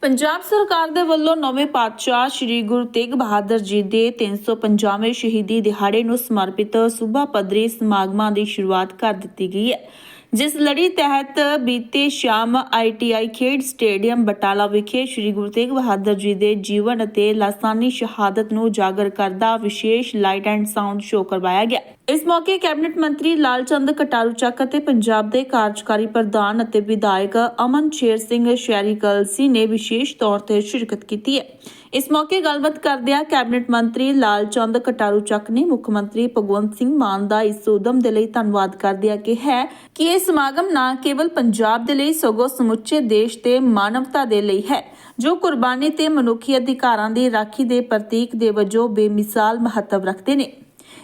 ਪੰਜਾਬ ਸਰਕਾਰ ਦੇ ਵੱਲੋਂ ਨਵੇਂ ਪਾਤਸ਼ਾਹ ਸ੍ਰੀ ਗੁਰੂ ਤੇਗ ਬਹਾਦਰ ਜੀ ਦੇ 350ਵੇਂ ਸ਼ਹੀਦੀ ਦਿਹਾੜੇ ਨੂੰ ਸਮਰਪਿਤ ਸੂਬਾ ਪੱਧਰੀ ਸਮਾਗਮਾਂ ਦੀ ਸ਼ੁਰੂਆਤ ਕਰ ਦਿੱਤੀ ਗਈ ਹੈ। ਜਿਸ ਲੜੀ ਤਹਿਤ ਬੀਤੇ ਸ਼ਾਮ ਆਈਟੀਆਈ ਖੇਡ ਸਟੇਡੀਅਮ ਬਟਾਲਾ ਵਿਖੇ ਸ੍ਰੀ ਗੁਰੂ ਤੇਗ ਬਹਾਦਰ ਜੀ ਦੇ ਜੀਵਨ ਅਤੇ ਲਾਸਾਨੀ ਸ਼ਹਾਦਤ ਨੂੰ ਉਜਾਗਰ ਕਰਦਾ ਵਿਸ਼ੇਸ਼ ਲਾਈਟ ਐਂਡ ਸਾਊਂਡ ਸ਼ੋਅ ਕਰਵਾਇਆ ਗਿਆ। ਇਸ ਮੌਕੇ ਕੈਬਨਿਟ ਮੰਤਰੀ ਲਾਲਚੰਦ ਕਟਾਰੂ ਚੱਕ ਅਤੇ ਪੰਜਾਬ ਦੇ ਕਾਰਜਕਾਰੀ ਪ੍ਰਧਾਨ ਅਤੇ ਵਿਧਾਇਕ ਅਮਨ ਸ਼ੇਰ ਸਿੰਘ ਸ਼ੈਰੀ ਕਲਸੀ ਨੇ ਵਿਸ਼ੇਸ਼ ਤੌਰ ਤੇ ਸ਼ਿਰਕਤ ਕੀਤੀ ਹੈ। ਇਸ ਮੌਕੇ ਗੱਲਬਾਤ ਕਰਦਿਆਂ ਕੈਬਨਿਟ ਮੰਤਰੀ ਲਾਲਚੰਦ ਕਟਾਰੂ ਚੱਕ ਨੇ ਮੁੱਖ ਮੰਤਰੀ ਭਗਵੰਤ ਸਿੰਘ ਮਾਨ ਦਾ ਇਸ ਉਦਮ ਦੇ ਲਈ ਧੰਨਵਾਦ ਕਰਦਿਆਂ ਕਿਹਾ ਕਿ ਇਹ ਸਮਾਗਮ ਨਾ ਕੇਵਲ ਪੰਜਾਬ ਦੇ ਲਈ ਸਗੋਂ ਸਮੁੱਚੇ ਦੇਸ਼ ਤੇ ਮਾਨਵਤਾ ਦੇ ਲਈ ਹੈ ਜੋ ਕੁਰਬਾਨੀ ਤੇ ਮਨੁੱਖੀ ਅਧਿਕਾਰਾਂ ਦੀ ਰਾਖੀ ਦੇ ਪ੍ਰਤੀਕ ਦੇ ਵਜੋਂ ਬੇਮਿਸਾਲ ਮਹੱਤਵ ਰੱਖਦੇ ਨੇ।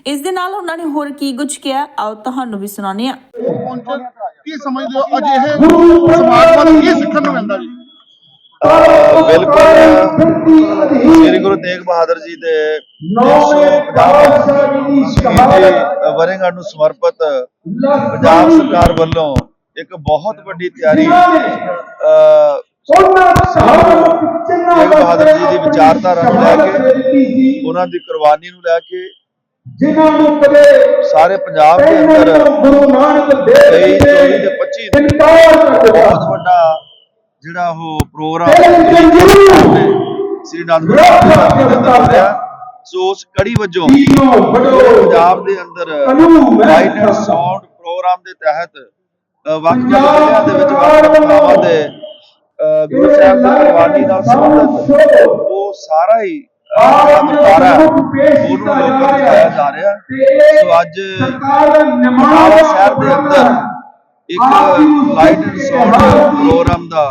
ਇਸ ਦੇ ਨਾਲ ਉਹਨਾਂ ਨੇ ਹੋਰ ਕੀ ਕੁਝ ਕਿਹਾ ਆਓ ਤੁਹਾਨੂੰ ਵੀ ਸੁਣਾਉਂਦੇ ਪਹੁੰਚਣ ਕੀ ਸਮਝਦੇ ਹੋ? ਅਜਿਹੇ ਸਮਾਗਮਾਂ ਨੂੰ ਕੀ ਸਿੱਖਣ ਨੂੰ ਮਿਲਦਾ ਜੀ? ਬਿਲਕੁਲ ਸ੍ਰੀ ਗੁਰੂ ਤੇਗ ਬਹਾਦਰ ਜੀ ਦੇ 350 ਵਰੇਗੰਢ ਨੂੰ ਸਮਰਪਿਤ ਪੰਜਾਬ ਸਰਕਾਰ ਵੱਲੋਂ ਇੱਕ ਬਹੁਤ ਵੱਡੀ ਤਿਆਰੀ ਬਹਾਦਰ ਜੀ ਦੀ ਵਿਚਾਰਧਾਰਾ ਨੂੰ ਲੈ ਕੇ ਉਹਨਾਂ ਦੀ ਕੁਰਬਾਨੀ ਨੂੰ ਲੈ ਕੇ ਜਿਨ੍ਹਾਂ ਨੂੰ ਕਦੇ ਸਾਰੇ ਪੰਜਾਬ ਦੇ ਅੰਦਰ ਗੁਰੂ ਨਾਨਕ ਦੇਵ 23 ਜੀ 24 ਨੇ ਤੇ 25 ਨੂੰ ਇਨਕਾਰ ਕਰ ਦਿੱਤਾ। ਬਹੁਤ ਵੱਡਾ ਜਿਹੜਾ ਉਹ ਪ੍ਰੋਗਰਾਮ ਸ੍ਰੀ ਅਨੰਦਪੁਰ ਸਾਹਿਬ ਸੋ ਉਸ ਕੜੀ ਵਜੋਂ ਪੰਜਾਬ ਦੇ ਅੰਦਰ। ਲਾਈਟ ਐਂਡ ਸਾਊਂਡ ਪ੍ਰੋਗਰਾਮ ਦੇ ਤਹਿਤ ਵੱਖ ਵੱਖ ਜ਼ਿਲ੍ਹਿਆਂ ਦੇ ਵਿੱਚ ਵੱਖ ਦੇ ਗੁਰੂ ਸਾਹਿਬ ਦੀ ਕੁਰਬਾਨੀ ਨਾਲ ਸੰਬੰਧਿਤ ਉਹ ਸਾਰਾ ਹੀ ਹੈ, ਉਹਨੂੰ ਲੋਕਾਂ ਨੂੰ ਜਾ ਰਿਹਾ ਸੋ ਅੱਜ ਸਰਕਾਰ ਸ਼ਹਿਰ ਦੇ ਅੰਦਰ ਇੱਕ ਲਾਈਟ ਐਂਡ ਸਾਊਂਡ ਪ੍ਰੋਗਰਾਮ ਦਾ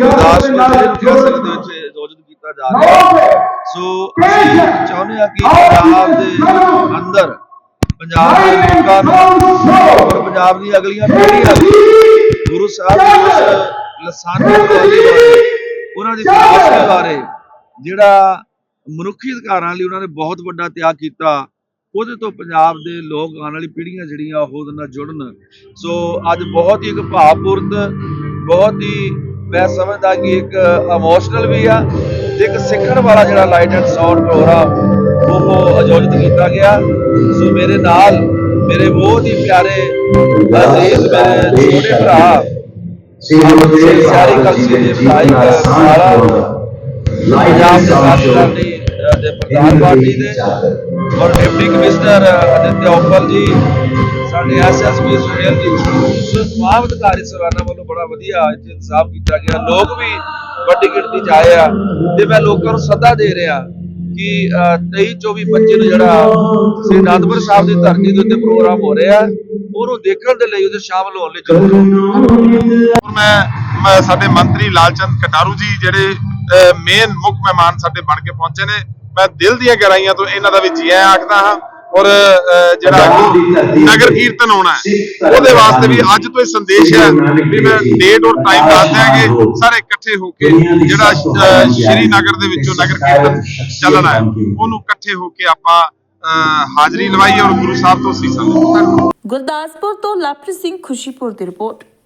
ਅਰਦਾਸ ਗੁਰਦੁਆਰਾ ਸਾਹਿਬ ਦੇ ਵਿੱਚ ਆਯੋਜਿਤ ਕੀਤਾ ਜਾ ਰਿਹਾ। ਹੈ। ਸੋ ਅਸੀਂ ਚਾਹੁੰਦੇ ਹਾਂ ਕਿ ਪੰਜਾਬ ਦੇ ਅੰਦਰ ਪੰਜਾਬ ਦੇ ਲੋਕਾਂ ਨੂੰ ਔਰ ਪੰਜਾਬ ਦੀ ਅਗਲੀਆਂ ਪੀੜ੍ਹੀਆਂ ਗੁਰੂ ਸਾਹਿਬ ਦੀ ਲਸਾਨੀ ਬਾਰੇ ਉਹਨਾਂ ਦੀ ਫਿਲਾਸਫੀ ਬਾਰੇ ਜਿਹੜਾ ਮਨੁੱਖੀ ਅਧਿਕਾਰਾਂ ਲਈ ਉਹਨਾਂ ਨੇ ਬਹੁਤ ਵੱਡਾ ਤਿਆਗ ਕੀਤਾ ਉਹਦੇ ਤੋਂ ਪੰਜਾਬ ਦੇ ਲੋਕ ਆਉਣ ਵਾਲੀ ਪੀੜ੍ਹੀਆਂ ਜਿਹੜੀਆਂ ਉਹ ਉਹਦੇ ਨਾਲ ਜੁੜਨ। ਸੋ ਅੱਜ ਬਹੁਤ ਹੀ ਇੱਕ ਭਾਵਪੂਰਤ ਬਹੁਤ ਹੀ ਮੈਂ ਸਮਝਦਾ ਕਿ ਇੱਕ ਇਮੋਸ਼ਨਲ ਵੀ ਆ ਤੇ ਇੱਕ ਸਿੱਖਣ ਵਾਲਾ ਜਿਹੜਾ ਲਾਈਟ ਐਂਡ ਸਾਊਂਡ ਪ੍ਰੋਗਰਾਮ ਉਹ ਆਯੋਜਿਤ ਕੀਤਾ ਗਿਆ। ਸੋ ਮੇਰੇ ਨਾਲ ਮੇਰੇ ਬਹੁਤ ਹੀ ਪਿਆਰੇ ਅਜ਼ੀਜ਼ ਮੇਰੇ ਛੋਟੇ ਭਰਾ ਸ੍ਰੀ ਸਾਰੀ ਕਲਸੀ ਦੇ ਵਿਧਾਇਕ ਸਾਰਾ ਪੰਜਾਬ ਦੇ ਪ੍ਰਧਾਨ ਪਾਰਟੀ ਦੇ ਔਰ ਡਿਪਟੀ ਕਮਿਸ਼ਨਰ ਅਦਿੱਤਿਆ ਉਪਲ ਜੀ ਸਾਡੇ ਐਸਐਸਪੀ ਸੁਨੀਲ ਜੀ ਸੋ ਅਧਿਕਾਰੀ ਸਵਾਨਾ ਵੱਲੋਂ ਬੜਾ ਵਧੀਆ ਇੱਥੇ ਇੰਤਜ਼ਾਮ ਕੀਤਾ ਗਿਆ। ਲੋਕ ਵੀ ਵੱਡੀ ਗਿਣਤੀ ਚ ਆਏ ਆ ਤੇ ਮੈਂ ਲੋਕਾਂ ਨੂੰ ਸੱਦਾ ਦੇ ਰਿਹਾ ਕਿ 23 24 25 ਨੂੰ ਜਿਹੜਾ ਸ੍ਰੀ ਅਨੰਦਪੁਰ ਸਾਹਿਬ ਦੀ ਧਰਤੀ ਦੇ ਉੱਤੇ ਪ੍ਰੋਗਰਾਮ ਹੋ ਰਿਹਾ, ਉਹਨੂੰ ਦੇਖਣ ਦੇ ਲਈ ਉਹਦੇ ਸ਼ਾਮਲ ਹੋਣ ਲਈ ਜ਼ਰੂਰ ਮੈਂ ਸਾਡੇ ਮੰਤਰੀ ਲਾਲਚੰਦ ਕਟਾਰੂ ਜੀ ਜਿਹੜੇ ਮੇਨ ਮੁੱਖ ਮਹਿਮਾਨ ਸਾਡੇ ਬਣ ਕੇ ਪਹੁੰਚੇ ਨੇ, ਮੈਂ ਦਿਲ ਦੀਆਂ ਗਹਿਰਾਈਆਂ ਤੋਂ ਇਹਨਾਂ ਦਾ ਵੀ ਜੀ ਆਇਆਂ ਆਖਦਾ ਹਾਂ। ਔਰ ਜਿਹੜਾ ਨਗਰ ਕੀਰਤਨ ਹੋਣਾ ਹੈ ਉਹਦੇ ਵਾਸਤੇ ਵੀ ਅੱਜ ਤੋਂ ਇਹ ਸੰਦੇਸ਼ ਹੈ ਵੀ ਮੈਂ ਡੇਟ ਔਰ ਟਾਈਮ ਦੱਸ ਦਿਆਂਗੇ ਸਾਰੇ ਇਕੱਠੇ ਹੋ ਕੇ ਜਿਹੜਾ ਅਹ, ਸ਼੍ਰੀਨਗਰ ਦੇ ਵਿੱਚੋਂ ਨਗਰ ਕੀਰਤਨ ਚੱਲਣਾ ਹੈ ਉਹਨੂੰ ਇਕੱਠੇ ਹੋ ਕੇ ਆਪਾਂ ਅਹ, ਹਾਜ਼ਰੀ ਲਵਾਈ ਔਰ ਗੁਰੂ ਸਾਹਿਬ ਤੋਂ ਸੀਸਾਂ ਗੁਰਦਾਸਪੁਰ ਤੋਂ ਲਵਪ੍ਰੀਤ ਸਿੰਘ ਖੁਸ਼ੀਪੁਰ ਦੀ ਰਿਪੋਰਟ।